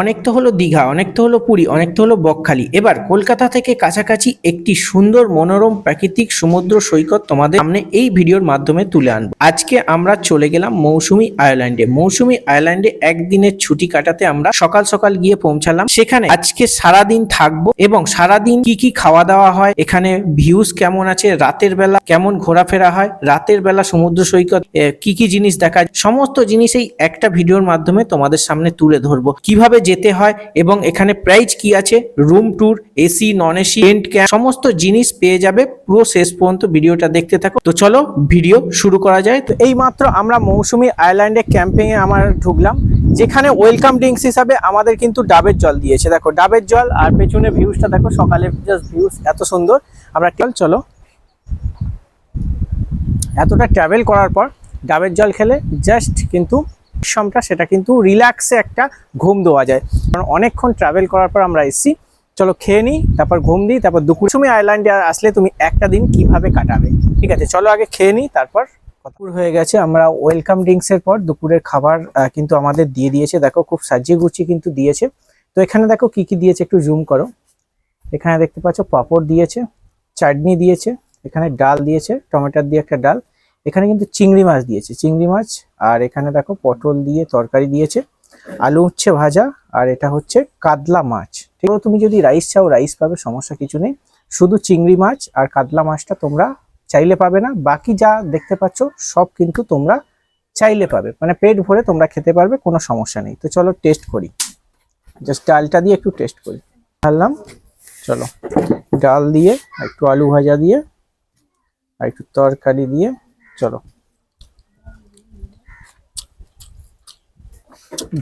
অনেক তো হলো দীঘা অনেক তো হলো পুরী অনেক তো হলো বকখালি। এবার কলকাতা থেকে কাছাকাছি একটি সুন্দর মনোরম প্রাকৃতিক সমুদ্র সৈকত তোমাদের সামনে এই ভিডিওর মাধ্যমে তুলে আনব। আজকে আমরা চলে গেলাম মৌসুমী আইল্যান্ডে মৌসুমী আইল্যান্ডে একদিনের ছুটি কাটাতে আমরা সকাল সকাল গিয়ে পৌঁছালাম। সেখানে আজকে সারাদিন থাকব এবং সারাদিন কি কি খাওয়া দাওয়া হয়, এখানে ভিউজ কেমন আছে, রাতের বেলা কেমন ঘোরাফেরা হয়, রাতের বেলা সমুদ্র সৈকত কি কি জিনিস দেখা সমস্ত জিনিস এই একটা ভিডিওর মাধ্যমে তোমাদের সামনে তুলে ধরবো। কীভাবে যেতে হয় এবং এখানে প্রাইস কি আছে room tour AC non AC tent camp সমস্ত জিনিস পেয়ে যাবে পুরো শেষ পর্যন্ত ভিডিওটা দেখতে থাকো। তো চলো ভিডিও শুরু করা যায়। তো এই মাত্র আমরা মৌসুমী আইল্যান্ডে ক্যাম্পিং এ আমার ঢুকলাম, যেখানে ওয়েলকাম ড্রিঙ্কস হিসাবে আমাদের কিন্তু ডাবের জল দিয়েছে। দেখো, ডাবের জল আর পেছনে ভিউজটা দেখো সকালে জাস্ট ভিউজ এত সুন্দর। আমরা চলো। এতটা ট্রাভেল করার পর ডাবের জল খেলে জাস্ট কিন্তু সময়টা সেটা কিন্তু রিল্যাক্সে একটা ঘুম দেওয়া যায়। কারণ অনেকক্ষণ ট্রাভেল করার পর আমরা এসেছি। চলো খেয়ে নিই, তারপর ঘুম দিই, তারপর দুপুর সময় আইল্যান্ডে আসলে তুমি একটা দিন কীভাবে কাটাবে? ঠিক আছে, চলো আগে খেয়ে নিই, তারপর দুপুর হয়ে গেছে। আমরা ওয়েলকাম ড্রিঙ্কসের পর দুপুরের খাবার কিন্তু আমাদের দিয়ে দিয়েছে। দেখো খুব সাজিয়ে গুছিয়ে কিন্তু দিয়েছে। তো এখানে দেখো কি কি দিয়েছে, একটু জুম করো। এখানে দেখতে পাচ্ছ পাঁপড় দিয়েছে, চাটনি দিয়েছে, এখানে ডাল দিয়েছে, টমেটোর দিয়ে একটা ডাল। এখানে কিন্তু চিংড়ি মাছ দিয়েছে, চিংড়ি মাছ, আর এখানে দেখো পটল দিয়ে তরকারি দিয়েছে, আলু হচ্ছে ভাজা, আর এটা হচ্ছে কাতলা মাছ। ঠিক তুমি যদি রাইস চাও, রাইস পাবে, সমস্যা কিছু নেই। শুধু চিংড়ি মাছ আর কাতলা মাছটা তোমরা চাইলে পাবে না, বাকি যা দেখতে পাচ্ছ সব কিন্তু তোমরা চাইলে পাবে। মানে পেট ভরে তোমরা খেতে পারবে, কোনো সমস্যা নেই। তো চলো টেস্ট করি। জাস্ট ডালটা দিয়ে একটু টেস্ট করি। ঢাললাম, চলো। ডাল দিয়ে, একটু আলু ভাজা দিয়ে, আর একটু তরকারি দিয়ে চলো।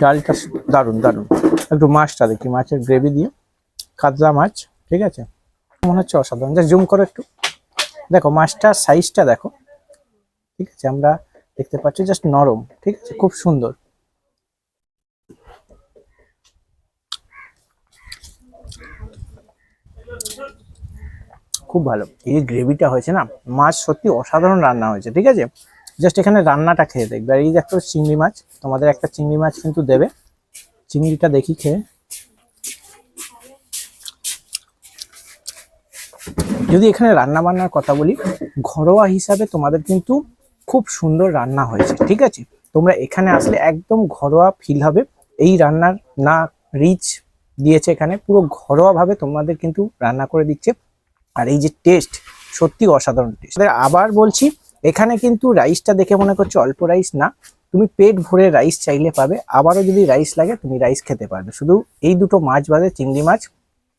ডালটা দারুণ দারুণ। একটু মাছটা দেখি, মাছের গ্রেভি দিয়ে। কাতলা মাছ, ঠিক আছে? মনে হচ্ছে অসাধারণ। যা জুম করো একটু। দেখো মাছটার সাইজটা দেখো। ঠিক আছে? আমরা দেখতে পাচ্ছি জাস্ট নরম, ঠিক আছে? খুব সুন্দর। খুব ভালো। এই গ্রেভিটা হয়েছে না, মাছ সত্যি অসাধারণ রান্না হয়েছে, ঠিক আছে? জাস্ট এখানে রান্নাটা খেয়ে দেখবে। আর এই একটা চিংড়ি মাছ, তোমাদের একটা চিংড়ি মাছ কিন্তু দেবে। চিংড়িটা দেখি খেয়ে। যদি এখানে রান্না বান্নার কথা বলি, ঘরোয়া হিসাবে তোমাদের কিন্তু খুব সুন্দর রান্না হয়েছে, ঠিক আছে? তোমরা এখানে আসলে একদম ঘরোয়া ফিল হবে। এই রান্নার না রিচ দিয়েছে এখানে, পুরো ঘরোয়াভাবে তোমাদের কিন্তু রান্না করে দিচ্ছে। আর এই যে টেস্ট সত্যি অসাধারণ টেস্ট আবার বলছি, এখানে কিন্তু রাইসটা দেখে মনে করছ অল্প রাইস না। তুমি পেট ভরে রাইস চাইলে পাবে, আবারও যদি রাইস লাগে তুমি রাইস খেতে পারবে। শুধু এই দুটো মাছ বাদে চিংড়ি মাছ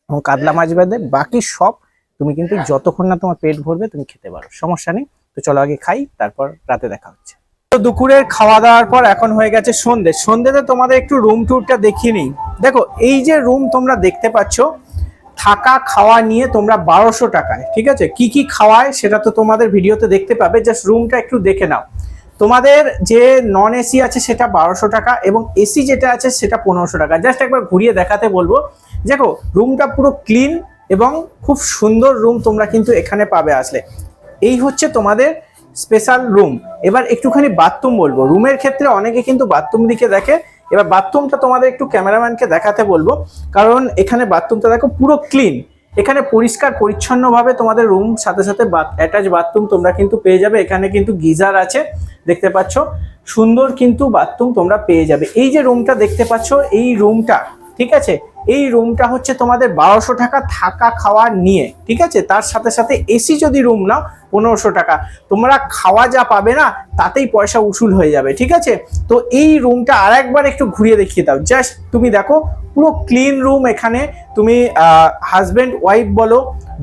এবং কাতলা মাছ বাদে বাকি সব তুমি কিন্তু যতক্ষণ না তোমার পেট ভরবে তুমি খেতে পারো, সমস্যা নেই। তো চলো আগে খাই, তারপর রাতে দেখা হচ্ছে। তো দুপুরের খাওয়া দাওয়ার পর এখন হয়ে গেছে সন্ধে। সন্ধেতে তোমাদের একটু রুম ট্যুরটা দেখিয়ে নিই। দেখো, এই যে রুম তোমরা দেখতে পাচ্ছ থাকা, খাওয়া নিয়ে তোমরা বারোশো টাকায়, ঠিক আছে? কি কি খাওয়ায় সেটা তো তোমাদের ভিডিওতে দেখতে পাবে জাস্ট রুমটা একটু দেখে নাও। তোমাদের যে নন এসি আছে সেটা বারোশো টাকা এবং এসি যেটা আছে সেটা পনেরোশো টাকা। জাস্ট একবার ঘুরিয়ে দেখাতে বলব। দেখো রুমটা পুরো ক্লিন এবং খুব সুন্দর রুম তোমরা কিন্তু এখানে পাবে আসলে। এই হচ্ছে তোমাদের স্পেশাল রুম এবার একটুখানি বাথরুম বলব। রুমের ক্ষেত্রে অনেকে কিন্তু বাথরুম দিকে দেখে এবার বাথরুমটা তোমাদের একটু ক্যামেরাম্যানকে দেখাতে বলব। কারণ এখানে বাথরুমটা দেখো পুরো ক্লিন এখানে পরিষ্কার, পরিচ্ছন্নভাবে তোমাদের রুম সাথে সাথে অ্যাটাচ বাথরুম তোমরা কিন্তু পেয়ে যাবে। এখানে কিন্তু গিজার আছে, দেখতে পাচ্ছ। সুন্দর কিন্তু বাথরুম তোমরা পেয়ে যাবে। এই যে রুমটা দেখতে পাচ্ছ, এই রুমটা ঠিক আছে? এই রুমটা হচ্ছে তোমাদের বারোশো টাকা থাকা খাওয়া নিয়ে, ঠিক আছে? তার সাথে সাথে এসি যদি রুম নাও, পনেরোশো টাকা। তোমরা খাওয়া যা পাবে না, তাতেই পয়সা উসুল হয়ে যাবে, ঠিক আছে? তো এই রুমটা আর একবার একটু ঘুরিয়ে দেখিয়ে দাও। জাস্ট তুমি দেখো, পুরো ক্লিন রুম এখানে তুমি হাজব্যান্ড ওয়াইফ বলো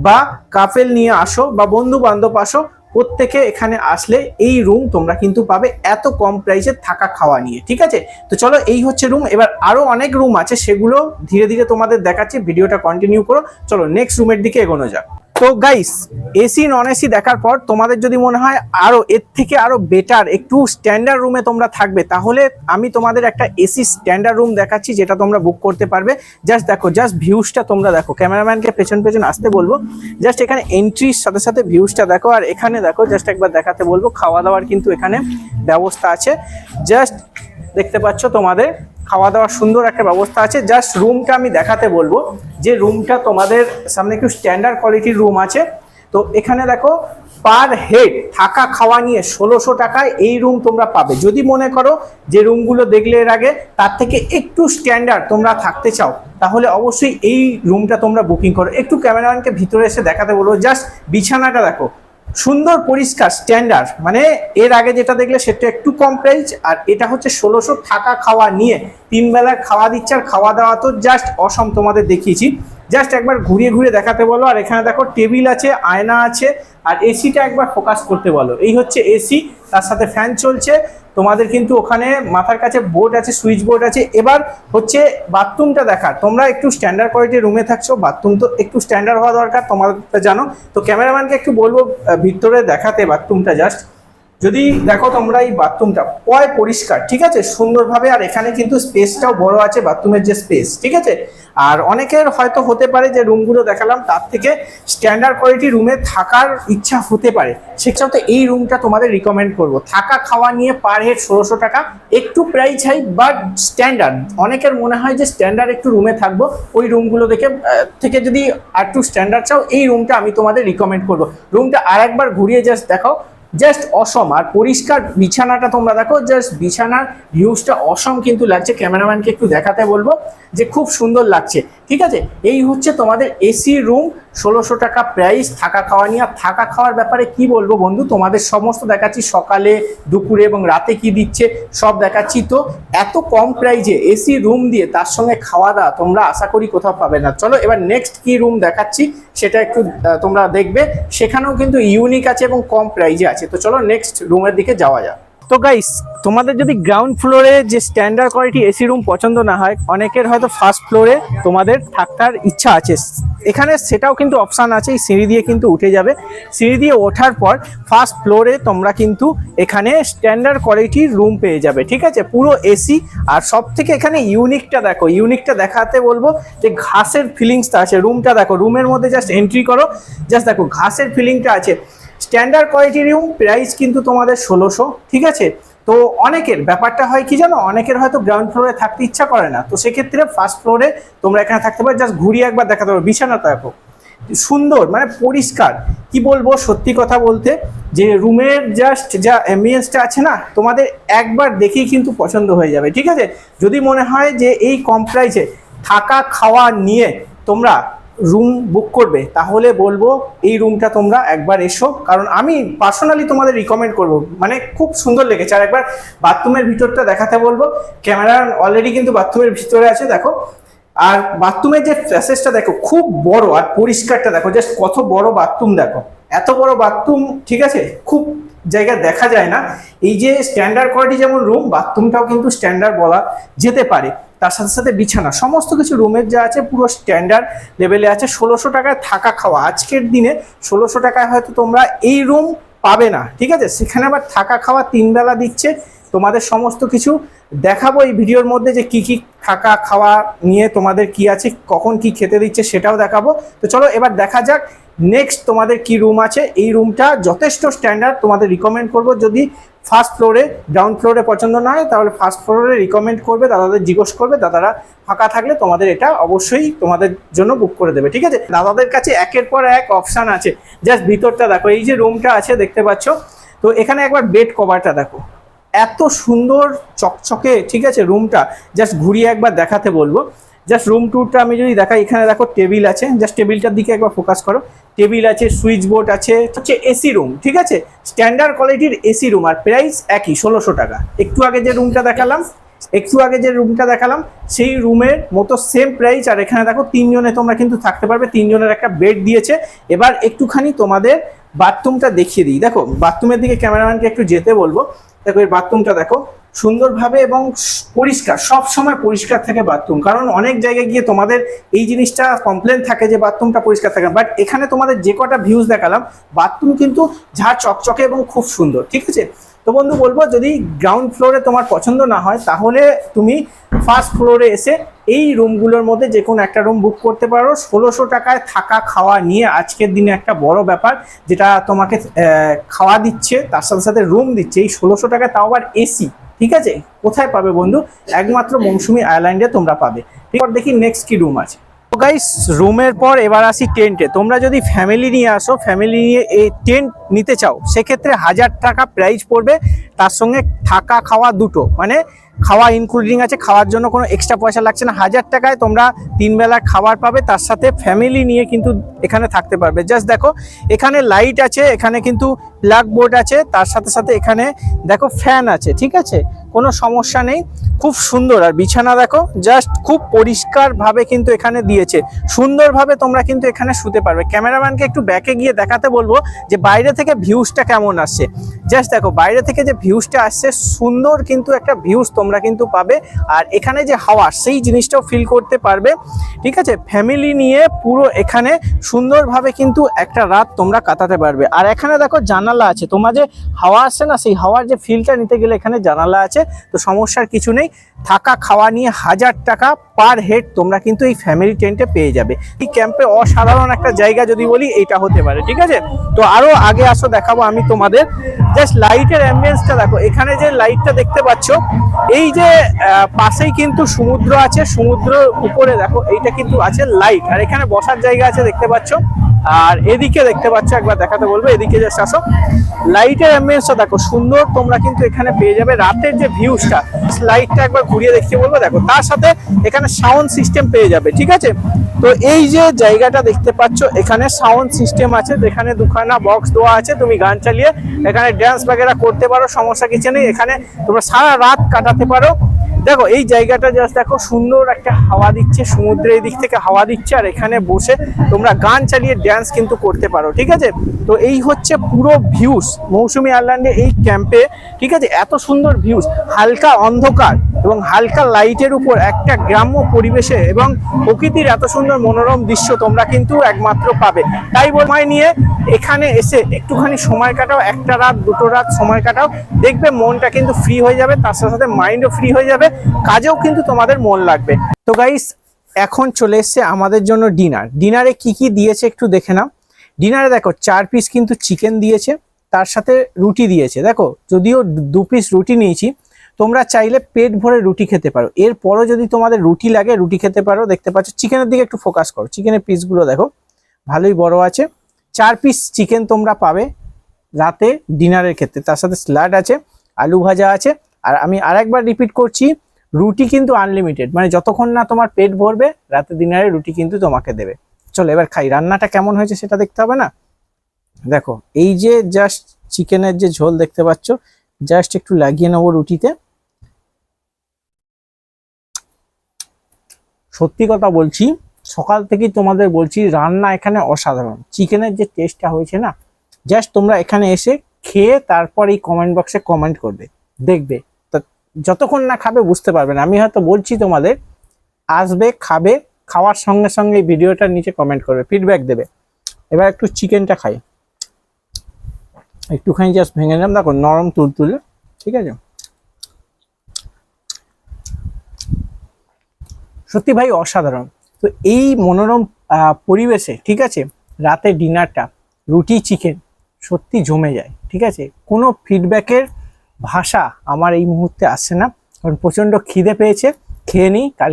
বা কাপেল নিয়ে আসো বা বন্ধু বান্ধব আসো প্রত্যেকে এখানে আসলে এই রুম তোমরা কিন্তু পাবে এত কম প্রাইসে থাকা খাওয়া নিয়ে, ঠিক আছে? তো চলো এই হচ্ছে রুম এবার আরও অনেক রুম আছে, সেগুলো ধীরে ধীরে তোমাদের দেখাচ্ছি ভিডিওটা কন্টিনিউ করো। চলো নেক্সট রুমের দিকে এগোনো যাক। তো গাইস এসি নন এসি দেখার পর তোমাদের যদি মনে হয় আরও এর থেকে আরও বেটার একটু স্ট্যান্ডার্ড রুমে তোমরা থাকবে, তাহলে আমি তোমাদের একটা এসি স্ট্যান্ডার্ড রুম দেখাচ্ছি যেটা তোমরা বুক করতে পারবে। জাস্ট দেখো জাস্ট ভিউজটা তোমরা দেখো। ক্যামেরাম্যানকে পেছন পেছন আসতে বলব। জাস্ট এখানে এন্ট্রির সাথে সাথে ভিউজটা দেখো। আর এখানে দেখো জাস্ট একবার দেখাতে বলব খাওয়া দাওয়ার কিন্তু এখানে ব্যবস্থা আছে। জাস্ট দেখতে পাচ্ছ তোমাদের খাওয়া দাওয়ার সুন্দর একটা ব্যবস্থা আছে। জাস্ট রুমটা আমি দেখাতে বলব। যে রুমটা তোমাদের সামনে একটু স্ট্যান্ডার্ড কোয়ালিটির রুম আছে। তো এখানে দেখো পার হেড থাকা খাওয়া নিয়ে ষোলোশো টাকায় এই রুম তোমরা পাবে। যদি মনে করো যে রুমগুলো দেখলে এর আগে, তার থেকে একটু স্ট্যান্ডার্ড তোমরা থাকতে চাও, তাহলে অবশ্যই এই রুমটা তোমরা বুকিং করো। একটু ক্যামেরাম্যানকে ভিতরে এসে দেখাতে বলব। জাস্ট বিছানাটা দেখো সুন্দর, পরিষ্কার স্ট্যান্ডার্ড মানে এর আগে যেটা দেখলে সেটা একটু কম প্রাইস আর এটা হচ্ছে ষোলোশো থাকা খাওয়া নিয়ে। তিন বেলার খাওয়া দিচ্ছে, আর খাওয়া দাওয়া তো জাস্ট অসম তোমাদের দেখিয়েছি। জাস্ট একবার ঘুরিয়ে ঘুরিয়ে দেখাতে বলো। আর এখানে দেখো টেবিল আছে, আয়না আছে আর এসিটা একবার ফোকাস করতে বলো। এই হচ্ছে এসি তার সাথে ফ্যান চলছে। তোমাদের কিন্তু ওখানে মাথার কাছে বোর্ড আছে সুইচ বোর্ড আছে। এবার হচ্ছে বাথরুমটা দেখা তোমরা একটু স্ট্যান্ডার্ড কোয়ালিটির রুমে থাকছো বাথরুম তো একটু স্ট্যান্ডার্ড হওয়া দরকার, তোমাদের জানো। তো ক্যামেরাম্যানকে একটু বলব ভিতরে দেখাতে বাথরুমটা জাস্ট যদি দেখো তোমরা এই বাথরুমটা পয় পরিষ্কার, ঠিক আছে? সুন্দরভাবে, আর এখানে কিন্তু স্পেসটাও বড় আছে বাথরুমের যে স্পেস, ঠিক আছে? আর অনেকের হয়তো হতে পারে যে রুমগুলো দেখালাম, তার থেকে স্ট্যান্ডার্ড কোয়ালিটি রুমে থাকার ইচ্ছা হতে পারে। সেক্ষেত্রে এই রুমটা তোমাদের রিকমেন্ড করব। থাকা খাওয়া নিয়ে পার হেড ষোলোশো টাকা, একটু প্রাইস হাই বাট স্ট্যান্ডার্ড অনেকের মনে হয় যে স্ট্যান্ডার্ড একটু রুমে থাকব, ওই রুমগুলো দেখে থেকে যদি আর একটু স্ট্যান্ডার্ড চাও, এই রুমটা আমি তোমাদের রিকমেন্ড করব। রুমটা আর একবার ঘুরিয়ে জাস্ট দেখাও জাস্ট অসম। আর পরিষ্কার বিছানাটা তোমরা দেখো, জাস্ট বিছানার ভিউজটা অসম কিন্তু লাগছে। ক্যামেরাম্যানকে একটু দেখাতে বলব যে খুব সুন্দর লাগছে। ঠিক আছে? এই হচ্ছে তোমাদের এসি রুম। ষোলোশো টাকা প্রাইস থাকা খাওয়া নিয়ে। আর থাকা খাওয়ার ব্যাপারে কি বলব বন্ধু? তোমাদের সমস্ত দেখাচ্ছি সকালে, দুপুরে এবং রাতে কি দিচ্ছে, সব দেখাচ্ছি তো। এত কম প্রাইজে এসি রুম দিয়ে তার সঙ্গে খাওয়া দাওয়া তোমরা আশা করি কোথাও পাবে না। চলো এবার নেক্সট কি রুম দেখাচ্ছি, সেটা একটু তোমরা দেখবে। সেখানেও কিন্তু ইউনিক আছে এবং কম প্রাইজে আছে। তো চলো নেক্সট রুমের দিকে যাওয়া যাক। তো গাইস তোমাদের যদি গ্রাউন্ড ফ্লোরে যে স্ট্যান্ডার্ড কোয়ালিটি এসি রুম পছন্দ না হয়, অনেকের হয়তো ফার্স্ট ফ্লোরে তোমাদের থাকার ইচ্ছা আছে। এখানে সেটাও কিন্তু অপশান আছে, এই সিঁড়ি দিয়ে কিন্তু উঠে যাবে। সিঁড়ি দিয়ে ওঠার পর ফার্স্ট ফ্লোরে তোমরা কিন্তু এখানে স্ট্যান্ডার্ড কোয়ালিটির রুম পেয়ে যাবে, ঠিক আছে? পুরো এসি আর সব থেকে এখানে ইউনিকটা দেখো ইউনিকটা দেখাতে বলব যে ঘাসের ফিলিংসটা আছে। রুমটা দেখো রুমের মধ্যে জাস্ট এন্ট্রি করো জাস্ট দেখো, ঘাসের ফিলিংটা আছে। স্ট্যান্ডার্ড কোয়ালিটি রুম প্রাইস কিন্তু তোমাদের ষোলোশো, ঠিক আছে? তো অনেকের, ব্যাপারটা হয় কি জানো? অনেকের হয়তো গ্রাউন্ড ফ্লোরে থাকতে ইচ্ছা করে না। তো সেক্ষেত্রে ফার্স্ট ফ্লোরে তোমরা এখানে থাকতে পারো জাস্ট ঘুরিয়ে একবার দেখাতে পারো বিছানাটা দেখো সুন্দর মানে পরিষ্কার। কি বলব, সত্যি কথা বলতে, যে রুমের জাস্ট যা অ্যাম্বিয়েন্সটা আছে না, তোমাদের একবার দেখেই কিন্তু পছন্দ হয়ে যাবে, ঠিক আছে? যদি মনে হয় যে এই কম প্রাইসে থাকা খাওয়া নিয়ে তোমরা রুম বুক করবে, তাহলে বলব এই রুমটা তোমরা একবার এসো। কারণ আমি পার্সোনালি তোমাদের রিকমেন্ড করব। মানে খুব সুন্দর লেগেছে। আর একবার বাথরুমের ভিতরটা দেখাতে বলব। ক্যামেরা অলরেডি কিন্তু বাথরুমের ভিতরে আছে, দেখো। আর বাথরুমের যে প্যাসেজটা দেখো, খুব বড় আর পরিষ্কারটা, দেখো জাস্ট কত বড় বাথরুম দেখো। এত বড় বাথরুম ঠিক আছে? খুব জায়গা দেখা যায় না। এই যে স্ট্যান্ডার্ড কোয়ালিটি যেমন রুম বাথরুমটাও কিন্তু স্ট্যান্ডার্ড বলা যেতে পারে। তার সাথে সাথে বিছানা, সমস্ত কিছু রুমের যা আছে পুরো স্ট্যান্ডার্ড লেভেলে আছে, ষোলোশো টাকায় থাকা খাওয়া। আজকের দিনে ষোলোশো টাকায় হয়তো তোমরা এই রুম পাবে না, ঠিক আছে? সেখানে আবার থাকা খাওয়া তিন বেলা দিচ্ছে তোমাদের সমস্ত কিছু দেখাবো এই ভিডিওর মধ্যে যে কি কি থাকা, খাওয়া নিয়ে তোমাদের কি আছে, কখন কি খেতে দিচ্ছে সেটাও দেখাবো। তো চলো এবার দেখা যাক নেক্সট তোমাদের কি রুম আছে। এই রুমটা যথেষ্ট স্ট্যান্ডার্ড তোমাদের রিকমেন্ড করব। যদি ফার্স্ট ফ্লোরে গ্রাউন্ড ফ্লোরে পছন্দ না হয়, তাহলে ফার্স্ট ফ্লোরে রিকমেন্ড করবে, দাদাদের জিজ্ঞেস করবে, দাদারা ফাঁকা থাকলে তোমাদের এটা অবশ্যই তোমাদের জন্য বুক করে দেবে, ঠিক আছে? দাদাদের কাছে একের পর এক অপশান আছে। জাস্ট ভিতরটা দেখো, এই যে রুমটা আছে, দেখতে পাচ্ছ? তো এখানে একবার বেড কভারটা দেখো। এত সুন্দর চকচকে, ঠিক আছে রুমটা জাস্ট ঘুরিয়ে একবার দেখাতে বলব। জাস্ট রুম ট্যুরটা আমি যদি দেখাই, এখানে দেখো টেবিল আছে জাস্ট টেবিলটার দিকে একবার ফোকাস করো। টেবিল আছে সুইচ বোর্ড আছে, হচ্ছে এসি রুম ঠিক আছে? স্ট্যান্ডার্ড কোয়ালিটির এসি রুম আর প্রাইস একই, ষোলোশো টাকা। একটু আগে যে রুমটা দেখালাম, একটু আগে যে রুমটা দেখালাম, সেই রুমের মতো সেম প্রাইস আর এখানে দেখো তিনজনে তোমরা কিন্তু থাকতে পারবে, তিনজনের একটা বেড দিয়েছে। এবার একটুখানি তোমাদের বাথরুমটা দেখিয়ে দিই। দেখো বাথরুমের দিকে ক্যামেরাম্যানকে একটু যেতে বলব। দেখো, এই বাথরুমটা দেখো, সুন্দরভাবে এবং পরিষ্কার, সব সময় পরিষ্কার থাকে বাথরুম। কারণ অনেক জায়গায় গিয়ে তোমাদের এই জিনিসটা কমপ্লেন থাকে যে বাথরুমটা পরিষ্কার থাকে বাট এখানে তোমাদের যে কটা ভিউজ দেখালাম, বাথরুম কিন্তু ঝাড় চকচকে এবং খুব সুন্দর, ঠিক আছে? তো বন্ধু, বলব যদি গ্রাউন্ড ফ্লোরে তোমার পছন্দ না হয়, তাহলে তুমি ফার্স্ট ফ্লোরে এসে এই রুমগুলোর মধ্যে যে কোনো একটা রুম বুক করতে পারো। ষোলোশো টাকায় থাকা খাওয়া নিয়ে আজকের দিনে একটা বড় ব্যাপার, যেটা তোমাকে খাওয়া দিচ্ছে, তার সাথে সাথে রুম দিচ্ছে। এই ষোলোশো টাকায় তাও আবার এসি ঠিক আছে? কোথায় পাবে বন্ধু? একমাত্র মৌসুমি আইল্যান্ডে তোমরা পাবে। এরপর দেখি নেক্সট কি রুম আছে। গাইস রুমের পর এবার আসি টেন্টে তোমরা যদি ফ্যামিলি নিয়ে আসো ফ্যামিলি নিয়ে এই টেন্ট নিতে চাও, সেক্ষেত্রে হাজার টাকা প্রাইস পড়বে। তার সঙ্গে থাকা খাওয়া দুটো মানে খাওয়া ইনক্লুডিং আছে, খাওয়ার জন্য কোনো এক্সট্রা পয়সা লাগছে না। হাজার টাকায় তোমরা তিন বেলা খাবার পাবে, তার সাথে ফ্যামিলি নিয়ে কিন্তু এখানে থাকতে পারবে। জাস্ট দেখো, এখানে লাইট আছে, এখানে কিন্তু ব্ল্যাক বোর্ড আছে, তার সাথে সাথে এখানে দেখো ফ্যান আছে, ঠিক আছে? কোনো সমস্যা নেই। খুব সুন্দর। আর বিছানা দেখো জাস্ট খুব পরিষ্কারভাবে কিন্তু এখানে দিয়েছে। সুন্দরভাবে তোমরা কিন্তু এখানে শুতে পারবে। ক্যামেরাম্যানকে একটু ব্যাকে গিয়ে দেখাতে বলব যে বাইরে থেকে ভিউজটা কেমন আসছে। জাস্ট দেখো, বাইরে থেকে যে ভিউজটা আসছে, সুন্দর কিন্তু একটা ভিউজ তোমরা কিন্তু পাবে। আর এখানে যে হাওয়া, সেই জিনিসটাও ফিল করতে পারবে। ঠিক আছে? ফ্যামিলি নিয়ে পুরো এখানে সুন্দরভাবে কিন্তু একটা রাত তোমরা কাটাতে পারবে। আর এখানে দেখো জানালা আছে। তোমার যে হাওয়া আসছে না, সেই হাওয়ার যে ফিলটা নিতে গেলে এখানে জানালা আছে। তো সমস্যার কিছু নেই। থাকা, খাওয়া নিয়ে হাজার টাকা পার হেড তোমরা কিন্তু এই ফ্যামিলি টেন্টে পেয়ে যাবে। এই ক্যাম্পে অসাধারণ একটা জায়গা যদি বলি, এইটা হতে পারে, ঠিক আছে? তো আরও আগে আসো, দেখাবো আমি তোমাদের। জাস্ট লাইটের অ্যাম্বিয়েন্সটা দেখো, এখানে যে লাইটটা দেখতে পাচ্ছ, এই যে পাশেই কিন্তু সমুদ্র আছে সমুদ্রের উপরে দেখো, এইটা কিন্তু আছে লাইট আর এখানে বসার জায়গা আছে, দেখতে পাচ্ছ? আর এদিকে দেখতে পাচ্ছ, একবার দেখাতে বলব, এদিকে জাস্ট আসো। লাইটের অ্যাম্বিয়েন্সটা দেখো, সুন্দর, তোমরা কিন্তু এখানে পেয়ে যাবে। রাতের যে ভিউসটা লাইটটা একবার ঘুরিয়ে দেখতে বলব, দেখো, তার সাথে এখানে সাউন্ড সিস্টেম পেয়ে যাবে, ঠিক আছে? তো এই যে জায়গাটা দেখতে পাচ্ছ, এখানে সাউন্ড সিস্টেম আছে, যেখানে দুখানা বক্স দেওয়া আছে, তুমি গান চালিয়ে এখানে ড্যান্স বাগেরা করতে পারো, সমস্যা কিছু নেই। এখানে তোমরা সারা রাত কাটাতে পারো। দেখো, এই জায়গাটা জাস্ট দেখো, সুন্দর একটা হাওয়া দিচ্ছে, সমুদ্রের দিক থেকে হাওয়া দিচ্ছে, আর এখানে বসে তোমরা গান চালিয়ে ড্যান্স কিন্তু করতে পারো, ঠিক আছে? তো এই হচ্ছে পুরো ভিউস মৌসুমি আইল্যান্ডে এই ক্যাম্পে ঠিক আছে? এত সুন্দর ভিউস হালকা অন্ধকার এবং হালকা লাইটের উপর একটা গ্রাম্য পরিবেশে এবং প্রকৃতির এত সুন্দর মনোরম দৃশ্য তোমরা কিন্তু একমাত্র পাবে। তাই সময় নিয়ে এখানে এসে একটুখানি সময় কাটাও, একটা রাত, দুটো রাত সময় কাটাও, দেখবে মনটা কিন্তু ফ্রি হয়ে যাবে, তার সাথে সাথে মাইন্ডও ফ্রি হয়ে যাবে কাজেও কিন্তু তোমাদের মন লাগবে। তো গাইস এখন চলে এসছে আমাদের জন্য ডিনার ডিনারে কি কি দিয়েছে একটু দেখে নাও। ডিনারে দেখো, চার পিস কিন্তু চিকেন দিয়েছে, তার সাথে রুটি দিয়েছে। দেখো, যদিও দু পিস রুটি নিয়েছি, তোমরা চাইলে পেট ভরে রুটি খেতে পারো। এরপরও যদি তোমাদের রুটি লাগে, রুটি খেতে পারো। দেখতে পাচ্ছ চিকেনের দিকে একটু ফোকাস করো। চিকেনের পিসগুলো দেখো, ভালোই বড় আছে। চার পিস চিকেন তোমরা পাবে রাতে ডিনারের ক্ষেত্রে। তার সাথে স্যালাড আছে, আলু ভাজা আছে আর আমি আরেকবার রিপিট করছি, রুটি কিন্তু আনলিমিটেড মানে যতক্ষণ না তোমার পেট ভরবে, রাতে ডিনারে রুটি কিন্তু তোমাকে দেবে। চলো এবার খাই, রান্নাটা কেমন হয়েছে সেটা দেখতে হবে না? দেখো, এই যে জাস্ট চিকেনের যে ঝোল দেখতে পাচ্ছ জাস্ট একটু লাগিয়ে নেব রুটিতে। সত্যি কথা বলছি, সকাল থেকেই তোমাদের বলছি, রান্না এখানে অসাধারণ। চিকেনের যে টেস্টটা হয়েছে না জাস্ট তোমরা এখানে এসে খেয়ে তারপর এই কমেন্ট বক্সে কমেন্ট করবে, দেখবে। যতক্ষণ না খাবে বুঝতে পারবে না। আমি হয়তো বলছি তোমাদের, আসবে, খাবে, খাওয়ার সঙ্গে সঙ্গে ভিডিওটার নিচে কমেন্ট করবে ফিডব্যাক দেবে। এবার একটু চিকেনটা খাই। একটুখানি জাস্ট ভেঙে নিলাম, দেখো নরম তুলতুলে, ঠিক আছে? সত্যি ভাই, অসাধারণ। তো এই মনোরম পরিবেশে, ঠিক আছে? রাতে ডিনারটা রুটি চিকেন সত্যি জমে যায়, ঠিক আছে? কোনো ফিডব্যাকের ভাষা আমার এই মুহূর্তে আসছে না। কারণ প্রচণ্ড খিদে পেয়েছে। খেয়ে নিই কাল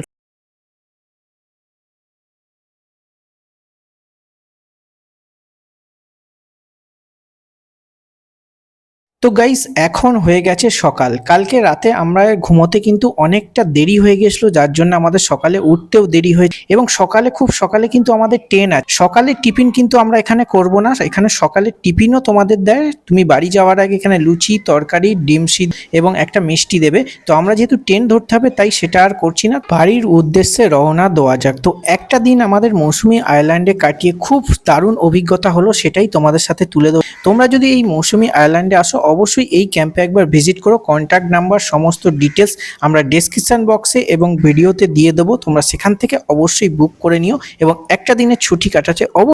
তো গাইস এখন হয়ে গেছে সকাল। কালকে রাতে আমরা ঘুমোতে কিন্তু অনেকটা দেরি হয়ে গেছিল, যার জন্য আমাদের সকালে উঠতেও দেরি হয়ে এবং সকালে, খুব সকালে কিন্তু আমাদের ট্রেন আছে। সকালে টিফিন কিন্তু আমরা এখানে করব না। এখানে সকালে টিফিনও তোমাদের দেয়। তুমি বাড়ি যাওয়ার আগে এখানে লুচি, তরকারি, ডিম সিদ্ধ এবং একটা মিষ্টি দেবে। তো আমরা যেহেতু ট্রেন ধরতে হবে, তাই সেটা আর করছি না। বাড়ির উদ্দেশ্যে রওনা দেওয়া যাক। তো একটা দিন আমাদের মৌসুমি আইল্যান্ডে কাটিয়ে খুব দারুণ অভিজ্ঞতা হলো, সেটাই তোমাদের সাথে তুলে দেবো তোমরা যদি এই মৌসুমি আইল্যান্ডে আসো অবশ্যই এই ক্যাম্পে একবার ভিজিট করো। কন্ট্যাক্ট নাম্বার সমস্ত ডিটেলস আমরা ডেসক্রিপশন বক্সে এবং ভিডিওতে দিয়ে দেবো। তোমরা সেখান থেকে অবশ্যই বুক করে নিও এবং একটা দিনের ছুটি কাটাতে অবশ্যই